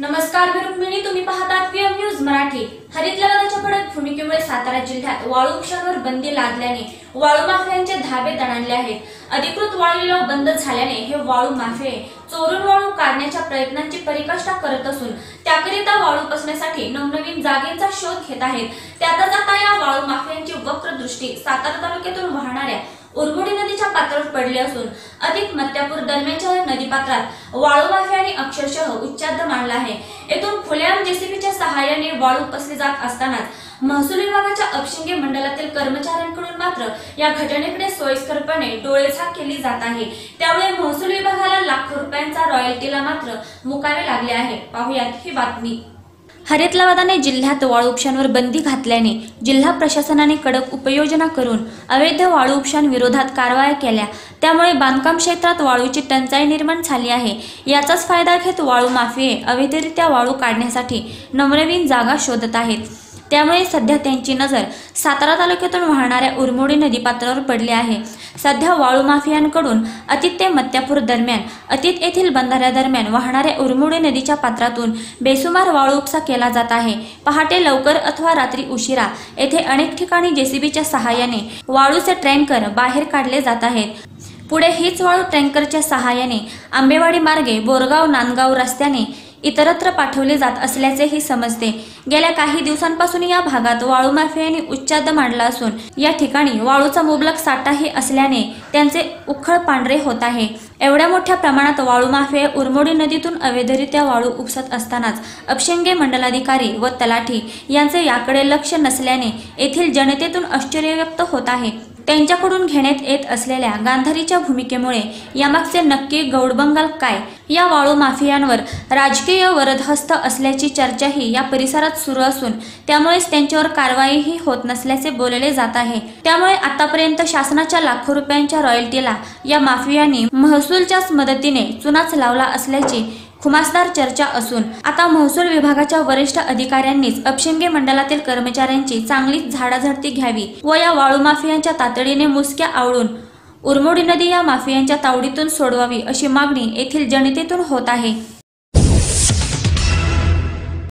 नमस्कार मी रुक्मिणी. तुम्ही पाहतात पीएम न्यूज मराठी. हरित लग्नाच्या पडत भूमिका सातारा जिल्ह्यात वाळू उपशांवर बंदी लादल्याने वाळू माफियांचे धाबे दणाणले आहेत. अधिकृत वाळू लिलाव बंद झाल्याने हे वाळू माफिये चोरून वाळू काढण्याच्या प्रयत्नांची परिकाष्ठा करत असून त्याकरिता वाळू पसण्यासाठी नवनवीन जागेचा शोध घेत आहेत. त्यातच आता या वाळू माफियांची वक्र दृष्टी सातारा तालुक्यातून वाहणाऱ्या उर्गुडी नदीच्या पात्रावर पडली असून अधिक मत्यापूर दरम्यानच्या नदीपात्रात वाळू माफियाने अक्षरशः उच्चाद मांडला आहे. येथून खुलेआम जेसीबीच्या सहाय्याने वाळू पसली जात असतानाच महसूल विभागाच्या अपशिंगे मंडळातील कर्मचाऱ्यांकडून मात्र या घटनेकडे सोयीस्करपणे डोळेझाक केली जात आहे. त्यामुळे महसूल विभागाला लाखो रुपयांचा रॉयल्टीला मात्र मुकावे लागले आहे. पाहुयात ही बातमी. हरित लवादाने जिल्ह्यात वाळू उपशांवर बंदी घातल्याने जिल्हा प्रशासनाने कडक उपाययोजना करून अवैध वाळू उपशांविरोधात कारवाया केल्या. त्यामुळे बांधकाम क्षेत्रात वाळूची टंचाई निर्माण झाली आहे. याचाच फायदा घेत वाळू माफिये अवैधरित्या वाळू काढण्यासाठी नवनवीन जागा शोधत आहेत. त्यामुळे सध्या त्यांची नजर सातारा तालुक्यातून वाहणाऱ्या उरमोडी नदीपात्रावर पडली आहे. सध्या वाळू माफियांकडून अतित ते मत्यापूर दरम्यान अतीत येथील बंधाऱ्यादरम्यान वाहणाऱ्या उरमोडी नदीच्या पात्रातून बेसुमार वाळू उपसा केला जात आहे. पहाटे लवकर अथवा रात्री उशिरा येथे अनेक ठिकाणी जेसीबीच्या सहाय्याने वाळूचे ट्रँकर बाहेर काढले जात आहेत. पुढे हीच वाळू टँकरच्या सहाय्याने आंबेवाडी मार्गे बोरगाव नांदगाव रस्त्याने इतरत्र पाठवले जात असल्याचेही समजते. गेल्या काही दिवसांपासून या भागात वाळू माफियांनी उच्चाद मांडला असून या ठिकाणी वाळूचा मुबलक साठाही असल्याने त्यांचे उखळ पांढरे होत आहे. एवढ्या मोठ्या प्रमाणात वाळू माफिया उरमोडी नदीतून अवैधरित्या वाळू उपसत असतानाच अपशंगे मंडलाधिकारी व तलाठी यांचे याकडे लक्ष नसल्याने येथील जनतेतून आश्चर्य व्यक्त होत आहे. त्यांच्याकडून घेण्यात येत असलेल्या गांधारीच्या भूमिकेमुळे यामागचे नक्की गौडबंगाल काय? या वाळू माफियांवर राजकीय वरदहस्त असल्याची चर्चाही या परिसरात सुरू असून त्यामुळेच त्यांच्यावर कारवाईही होत नसल्याचे बोलले जात आहे. त्यामुळे आतापर्यंत शासनाच्या लाखो रुपयांच्या रॉयल्टीला या माफियांनी महसूलच्याच मदतीने चुनाच लावला असल्याची खुमासदार चर्चा असून आता महसूल विभागाच्या वरिष्ठ अधिकाऱ्यांनीच अपशिंगे मंडळातील कर्मचाऱ्यांची चांगलीच झाडाझडती घ्यावी व या वाळू माफियांच्या तातडीने मुसक्या आवळून उरमोडी नदी या माफियांच्या तावडीतून सोडवावी अशी मागणी येथील जनतेतून होत आहे.